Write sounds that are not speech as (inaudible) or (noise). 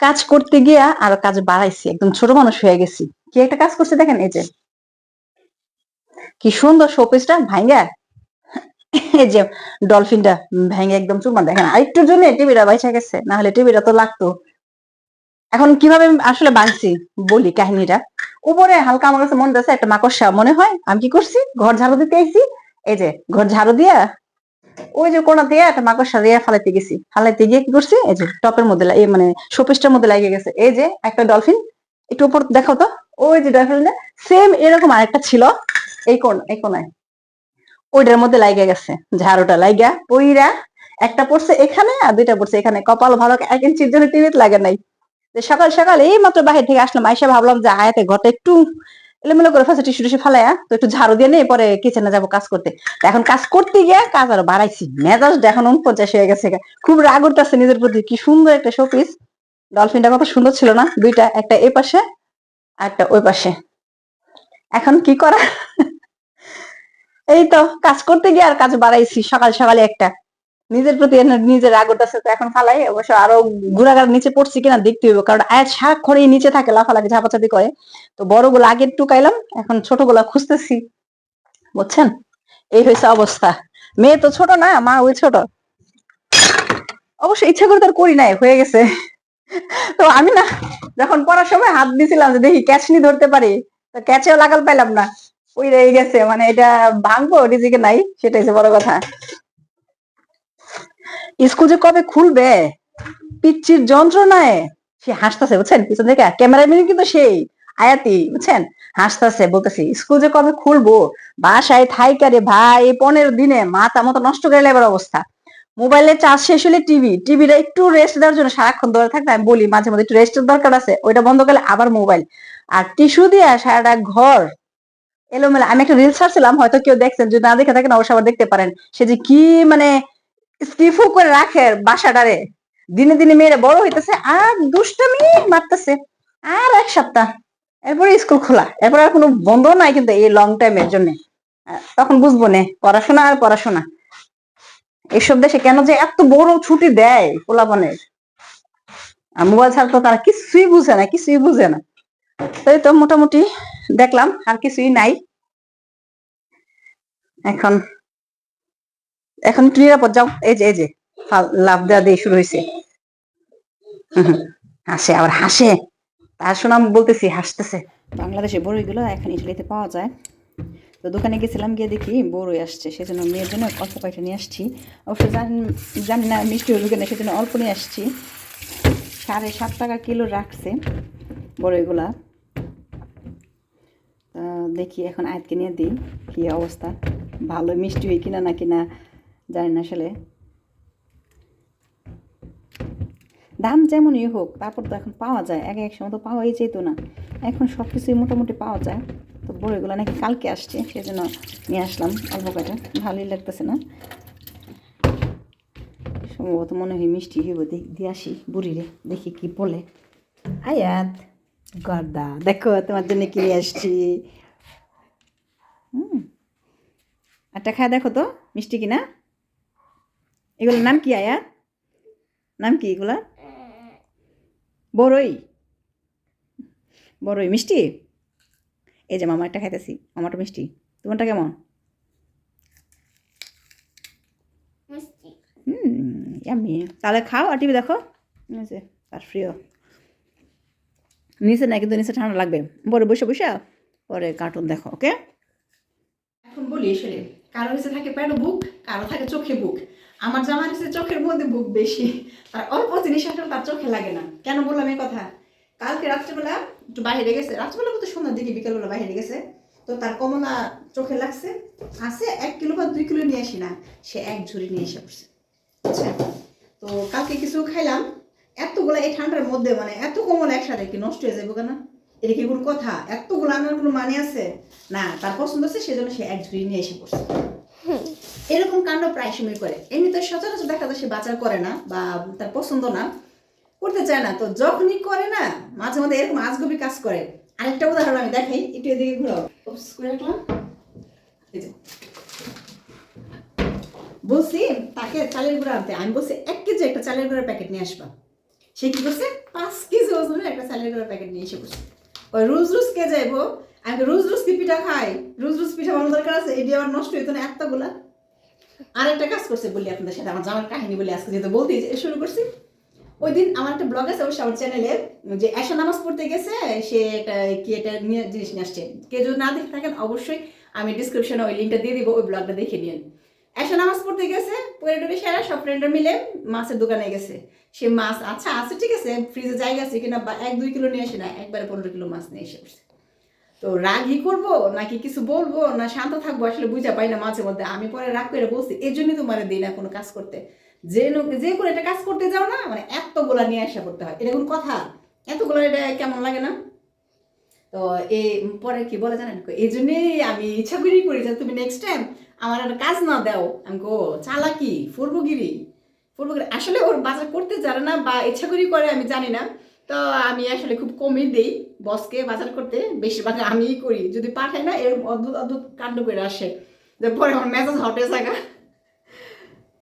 কাজ করতে গিয়া আর কাজ বাড়াইছি, একদম ছোট মানুষ হয়ে গেছি। কি একটা কাজ করছে দেখেন এই যে। কি সুন্দর শোপিসটা ভাঙ্গা এই যে ডলফিনটা ভেঙে একদম চুরমা দেখেন আর একটুর জন্য টিভিটা বাইসা গেছে, না হলে টিভিটা তো লাগতো। এখন কীভাবে আসলে বাঁচছি, বলি কাহিনীটা। উপরে হালকা আমার কাছে মনে যাচ্ছে একটা মাকড়সা মনে হয়, আমি কি করছি? ঘর ঝাড়ু দিতে আইছি, এই যে ঘর ঝাড়ু দিয়া ওই যে কোনা দিয়ে একটা মাকড়সা দিয়ে ফালাইতে গেছি। ফালাইতে গিয়ে কি করছি? এই যে টপের মধ্যে এই মানে শোপিসটার মধ্যে লাগিয়ে গেছে। এই যে একটা ডলফিন, একটু উপর দেখাও তো। ওই যে ডলফিনটা সেম এরকম আরেকটা ছিল এই কোন এই কোনায়। ওইটার মধ্যে লাইগা গেছে, ঝাড়ুটা লাইগা পইরা একটা পড়ছে এখানে আর দুইটা পড়ছে এখানে। কপাল ভালো এক ইঞ্চির জন্য টিভিতে লাগে নাই। সকাল সকাল এই মাত্র বাহির থেকে আসলাম, আইসা ভাবলাম যে আয়াতে ঘরটা একটু এলোমেলো করে ফেলছে টিসু টিসু ফেলায়া তো একটু ঝাড়ু দিয়ে নিয়ে পরে কিচেনে যাব কাজ করতে। এখন কাজ করতে গিয়ে কাজ আরও বাড়াইছি। মেজাজটা এখন উনপঞ্চাশ হয়ে গেছে খুব রাগ উঠতেছে নিজের প্রতি। কি সুন্দর একটা শোপিস ডলফিনটা কত সুন্দর ছিল না। দুইটা, একটা এ পাশে আর একটা ওই পাশে। এখন কি করা? এই তো, কাজ করতে গিয়ে আর কাজ বাড়াইছি। সকাল সকালে একটা। নিজের প্রতি নিজের রাগ উঠতেছে তো এখন ফালাই অবশ্য আরও গুড়াগার নিচে পড়ছি কিনা দেখতে হইব, কারণ আয়াত সারাক্ষণ এই নিচে থাকে, লাফালাফি, ঝাপাঝাপি করে। তো বড়গুলো আগে টুকাইলাম, এখন ছোট ছোটগুলা খুঁজতেছি, বুঝছেন? এই হয়েছে অবস্থা। মেয়ে তো ছোট না, মা ওই ছোট। অবশ্য ইচ্ছা করে তার করি নাই, হয়ে গেছে। তো আমি না, যখন পড়ার সময় হাত দিছিলাম যে দেখি ক্যাচনি ধরতে পারি, তো ক্যাচেও লাগাল পাইলাম না। ওই রয়ে গেছে মানে এটা ভাঙবো, রিজিকে নাই, সেটাই বড় কথা। স্কুল যে কবে খুলবে? পিচ্ছির যন্ত্রণায়। সে হাসতেছে, বুঝছেন? পিছন থেকে ক্যামেরা মিনি কিন্তু সেই আয়াতি, বুঝছেন? হাসতেছে, বলতেছি, স্কুল যে কবে খুলবো? বাসায় থাইকারে ভাই পনেরো দিনে মাথা মতো নষ্ট করে লেবার অবস্থা। মোবাইলে চার্জ শেষ হলে টিভি, টিভিটা একটু রেস্ট দেওয়ার জন্য সারাক্ষণ ধরে থাকতে আমি বলি, মাঝে মধ্যে একটু রেস্টের দরকার আছে, ওইটা বন্ধ করলে আবার মোবাইল। আর টিস্যু দিয়ে সারাটা ঘর, এলোমেলো, আমি একটা রিলস ছাড়ছিলাম, হয়তো কেউ দেখছেন, যদি না দেখে থাকেন, অবশ্যই আবার দেখতে পারেন। সে যে কি মানে স্কিফু করে রাখে বাসাটারে। দিনে দিনে মেয়েরা বড় হইতেছে, আর দুষ্টামি মারতেছে, আর এক সপ্তাহ। এরপরে স্কুল খোলা। এরপর আর কোনো বন্ধ নাই কিন্তু এই লং টাইমের জন্য। তখন বুঝব নে, পড়াশোনা আর পড়াশোনা। এইসব দেশে কেন যে এত বড় ছুটি দেয় পোলাপনের? আর মোবাইল ছাড়া তো তারা কিছুই বুঝে না, কিছুই বুঝে না। তাই তো মোটামুটি দেখলাম, আর কিছুই নাই। এখন এখন একটু নিরাপদ, যাও। এই যে এই যে লাভ দেওয়া দিয়ে শুরু হয়েছে (laughs) হাসে, আবার হাসে। তার সুনাম বলতেছি, হাসতেছে। বাংলাদেশে বড়ইগুলো এখন ইটালিতে পাওয়া যায়। তো দোকানে গেছিলাম, গিয়ে দেখি বড়ই আসছে। সেজন্য মেয়ের জন্য অল্প কয়টা নিয়ে আসছি। অবশ্য জানি না, মিষ্টি হলুকে না সেজন্য অল্প নিয়ে আসছি। সাড়ে সাত টাকা কিলো রাখছে বড়ইগুলা। দেখি এখন আয়াতকে নিয়ে দিই, কী অবস্থা? ভালো মিষ্টি হয় কিনা না কিনা? জানি না আসলে। দাম যেমনই হোক, তারপর তো এখন পাওয়া যায়। এক এক সময় তো পাওয়াই যেত না। এখন সব কিছুই মোটামুটি পাওয়া যায়। তো বড়িগুলো নাকি কালকে আসছে সেই জন্য নিয়ে আসলাম অল্প কয়টা ভালোই লাগতেছে না। সম্ভবত মনে হয় মিষ্টি হইব দিয়ে আসি বুড়িরে, দেখি কি বলে। আয়াত, গর্দা, দেখো তোমার জন্য কি নিয়ে আসছি। হুম। একটা খায় দেখো তো, মিষ্টি কিনা? এগুলোর নাম কি আয়া? নাম কি এগুলা? বড়ই বড়ই মিষ্টি? এই যে মামা একটা খাইতেছি আমারটা মিষ্টি। তোমারটা কেমন? হুম তাহলে খাও আর টিভি দেখো। যে তার প্রিয়। নিচে না কিন্তু নিচে ঠান্ডা লাগবে। পরে বসে বসে পরে কার্টুন দেখো ওকে এখন বলি আসলে কারও হচ্ছে থাকে পেটে বুক কারও থাকে চোখে বুক। আমার জামার হচ্ছে চোখের মধ্যে বুক বেশি। তার অল্প জিনিস আসলে তার চোখে লাগে না। কেন বললাম এই কথা? কালকে রাত্রেবেলা একটু বাইরে গেছে। রাত্রেবেলা বলতে সন্ধ্যার দিকে বিকেলবেলা বাইরে গেছে। তো তার কমলা চোখে লাগছে। আছে এক কিলো বা দুই কিলো নিয়ে আসি না। সে এক ঝুড়ি নিয়ে এসে পড়ছে। বুঝছেন তো কালকে কিছু খাইলাম। এতগুলো এই ঠান্ডার মধ্যে মানে এত কমল একসাথে কি নষ্ট হয়ে যাবে কেন? এটা কি কোনো কথা? এতগুলো আনার কোনো মানে আছে? না, তার পছন্দ আছে সেজন্য সে এক ঝুড়ি নিয়ে এসে পড়ছে। এরকম কাণ্ড প্রায় সময় করে। এমনি তো সচরাচর দেখা যায় সে বাজার করে না বা তার পছন্দ না, করতে চায় না। তো যখনই করে না, মাঝে মাঝে এরকম আজগবি কাজ করে। আরেকটা উদাহরণ আমি দেখাই, একটু এদিকে ঘুরাও। করে রাখলাম। বলছি, তাকে চালের গুঁড়া আনতে। আমি বলছি, এক কেজি একটা চালের গুঁড়ার প্যাকেট নিয়ে আসবা। সে কি করছে? পাঁচ কেজি ওজনের একটা স্যালাডের প্যাকেট নিয়ে এসে করছে ওই রোজ রোজ কে যাইবো? আমি রোজ রোজ কি পিঠা খাই? রোজ রোজ পিঠা বানানোর দরকার আছে? এটি আবার নষ্ট হইতো না এতগুলা আরেকটা কাজ করছে বলি আপনাদের সাথে, আমার জামার কাহিনী বলে আজকে যেহেতু বলতে শুরু করছি। ওই দিন আমার একটা ব্লগ আছে অবশ্যই আমার চ্যানেলে যে এসা নামাজ পড়তে গেছে, সে একটা কি একটা নিয়ে জিনিস নিয়ে আসছে। কে যদি না দেখে থাকেন, অবশ্যই আমি ডিসক্রিপশনে ওই লিঙ্কটা দিয়ে দিব, ওই ব্লগটা দেখে নিন এসা নামাজ পড়তে গেছে, পরে টরে সেরা সব ফ্রেন্ডরা মিলে মাছের দোকানে গেছে। সে মাছ আচ্ছা আছে, ঠিক আছে ফ্রিজে জায়গা আছে কিনা এক দুই কিলো নিয়ে আসে না, একবারে পনেরো কিলো মাছ নিয়ে এসে তো রাগই করব নাকি কিছু বলব? না শান্ত থাকব? আসলে বুঝা পাই না মাঝে মধ্যে। আমি পরে রাগ করে বলছি এই জন্যই তোমার দিই না কোনো কাজ করতে। যে যে কোনো একটা কাজ করতে যাও না মানে এতগুলা নিয়ে আসা করতে হয়। এটা কোনো কথা? এতগুলো এটা কেমন লাগে না? তো এই পরে কি বলে জানেন? এই জন্যই আমি ইচ্ছা করি করি যে তুমি নেক্সট টাইম আমার একটা কাজ না দাও। আমি গো চালাকি, ফুরবগিরি। ফুরবগিরি, আসলে ওর বাজার করতে জানে না বা ইচ্ছা করি করে আমি জানি না। তো আমি আসলে খুব কমই দিই বসকে বাজার করতে, বেশিরভাগ আমিই করি। যদি পাঠাই না এর অদ্ভুত অদ্ভুত কাণ্ড করে আসে। যে পরে আমার মেজাজ হটে থাকা